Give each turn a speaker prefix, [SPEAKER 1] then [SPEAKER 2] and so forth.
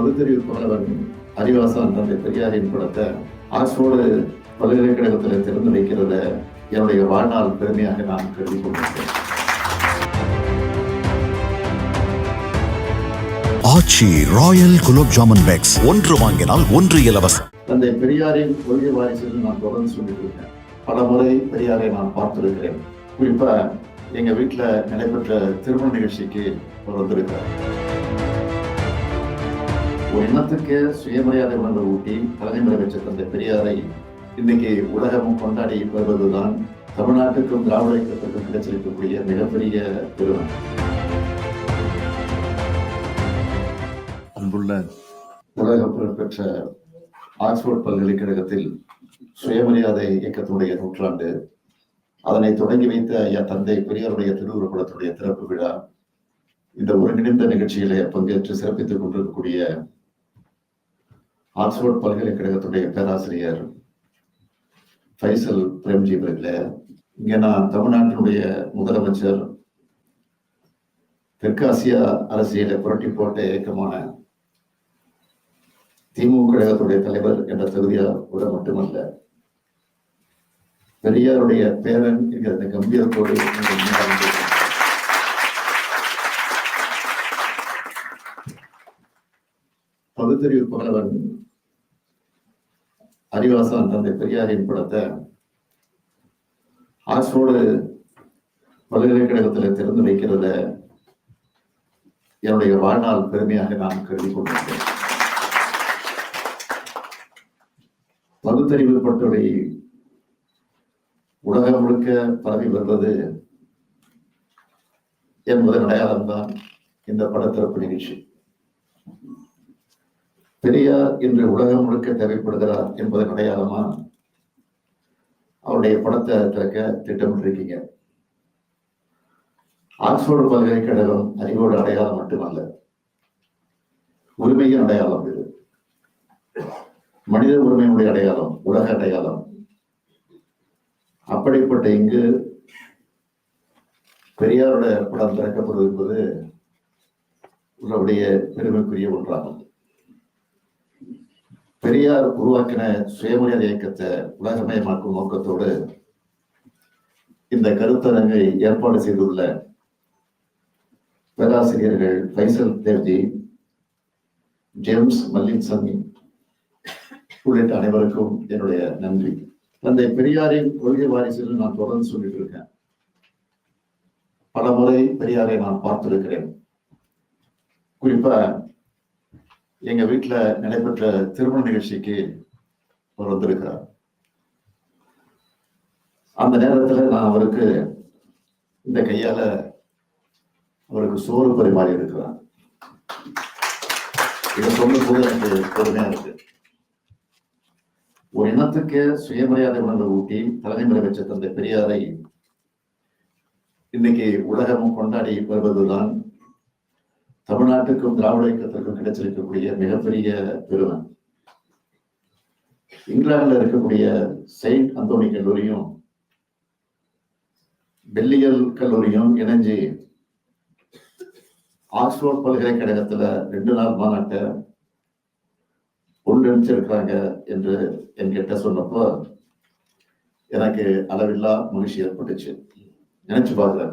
[SPEAKER 1] பகுத்தறிவு புகழவன் அறிவாசன் தந்தை பெரியாரின் படத்தை ஆக்ஸ்போர்டு பல்கலைக்கழகத்தில் திறந்து வைக்கிறத என்னுடைய வாழ்நாள் பெருமையாக நான் கருதி கொண்டிருக்கிறேன்.
[SPEAKER 2] Aachi royal gulab jamun packs. ஒன்று வாங்கினால் ஒன்று இலவசம்.
[SPEAKER 1] தந்தை பெரியாரின் கொள்கை வாரிசுன்னு நான் தொடர்ந்து சொல்லிட்டு இருக்கேன் பல முறை பெரியாரை நான் பார்த்திருக்கிறேன். குறிப்பா எங்க வீட்டுல நடைபெற்ற திருமண நிகழ்ச்சிக்கு அவர் வந்திருக்கிறார். ஒரு சுயமரியாதை உணர்வு ஊட்டி தலைமுறை வச்ச தந்தை பெரியாரை இன்னைக்கு உலகமும் கொண்டாடி வருவதுதான் தமிழ்நாட்டுக்கும் திராவிட இயக்கத்திற்கும் கிடைச்சிருக்கக்கூடிய மிகப்பெரிய பெருமை. அன்புள்ள உலக புகழ்பெற்ற ஆக்ஸ்போர்ட் பல்கலைக்கழகத்தில் சுயமரியாதை இயக்கத்தினுடைய நூற்றாண்டு அதனை தொடங்கி வைத்த என் தந்தை பெரியாருடைய திருவுருப்படத்துடைய திறப்பு விழா இந்த ஒருங்கிணைந்த நிகழ்ச்சியிலே பங்கேற்று சிறப்பித்துக் கொண்டிருக்கக்கூடிய ஆக்ஸ்போர்ட் பல்கலைக்கழகத்துடைய பேராசிரியர் ஃபைசல் பிரேம்ஜி அவர்களே இங்க நான் தமிழ்நாட்டினுடைய முதலமைச்சர் தெற்காசியா அரசியலை புரட்டி போட்ட இயக்கமான திமுக கழகத்துடைய தலைவர் என்ற தகுதியோட மட்டுமல்ல பெரியாருடைய பேரன் என்கிற இந்த கம்பீரத்தோடு நீங்கள் பகுத்தறிவு அறிவாசன் தந்தை பெரியாரின் படத்தை ஆக்ஸ்போர்டு பல்கலைக்கழகத்தில் திறந்து வைக்கிறத என்னுடைய வாழ்நாள் பெருமையாக நான் கருதி கொண்டிருக்கிறேன். பகுத்தறிவு பட்டறை உலகம் முழுக்க பரவி வருவது என்பதன் அடையாளம்தான் இந்த படத்திறப்பு நிகழ்ச்சி. பெரியார் இன்று உலகம் முழுக்க தேவைப்படுகிறார் என்பதன் அடையாளமா? அவருடைய படத்தை திறக்க திட்டமிட்டிருக்கீங்க. ஆக்ஸ்போர்டு பல்கலைக்கழகம் அறிவோட அடையாளம் மட்டுமல்ல உரிமையின் அடையாளம் இது. மனித உரிமையுடைய அடையாளம் உலக அடையாளம். அப்படிப்பட்ட இங்கு பெரியாரோட படம் திறக்கப்படுவது என்பது உங்களுடைய பெருமைக்குரிய ஒன்றாகும். பெரியார் உருவாக்கின சுயமரியாதை இயக்கத்தை உலகமயமாக்கும் நோக்கத்தோடு இந்த கருத்தரங்கை ஏற்பாடு செய்துள்ள பேராசிரியர்கள் பைசல் தேவ்ஜி ஜேம்ஸ் மல்லின்சன் உள்ளிட்ட அனைவருக்கும் என்னுடைய நன்றி. தந்தை பெரியாரின் கொள்கை வாரிசுன்னு நான் தொடர்ந்து சொல்லிட்டு இருக்கேன். பல முறை பெரியாரை நான் பார்த்திருக்கிறேன். குறிப்பா எங்க வீட்டுல நடைபெற்ற திருமண நிகழ்ச்சிக்கு அவர் வந்திருக்கிறார். அந்த நேரத்துல நான் அவருக்கு இந்த கையால அவருக்கு சோறு பரிமாறி இருக்கிறான் இதை சொல்லும் போது எனக்கு பெருமையா இருக்கு. ஒரு இனத்துக்கு சுயமரியாதை உணர்வு ஊட்டி தலைமுறை வச்ச தந்தை பெரியாரை இன்னைக்கு உலகமும் கொண்டாடி வருவதுதான் தமிழ்நாட்டுக்கும் திராவிட இயக்கத்திற்கும் கிடைச்சிருக்கக்கூடிய மிகப்பெரிய பெருமை. இங்கிலாந்துல இருக்கக்கூடிய செயின்ட் அந்தோனி கல்லூரியும் பெல்லியல் கல்லூரியும் இணைஞ்சு ஆக்ஸ்போர்ட் பல்கலைக்கழகத்துல ரெண்டு நாள் மாநாட்டை ஒன்றிணைச்சிருக்கிறாங்க என்று என்கிட்ட சொன்னப்போ எனக்கு அளவில்லா மகிழ்ச்சி ஏற்பட்டுச்சு. நினைச்சு பாக்குறேன்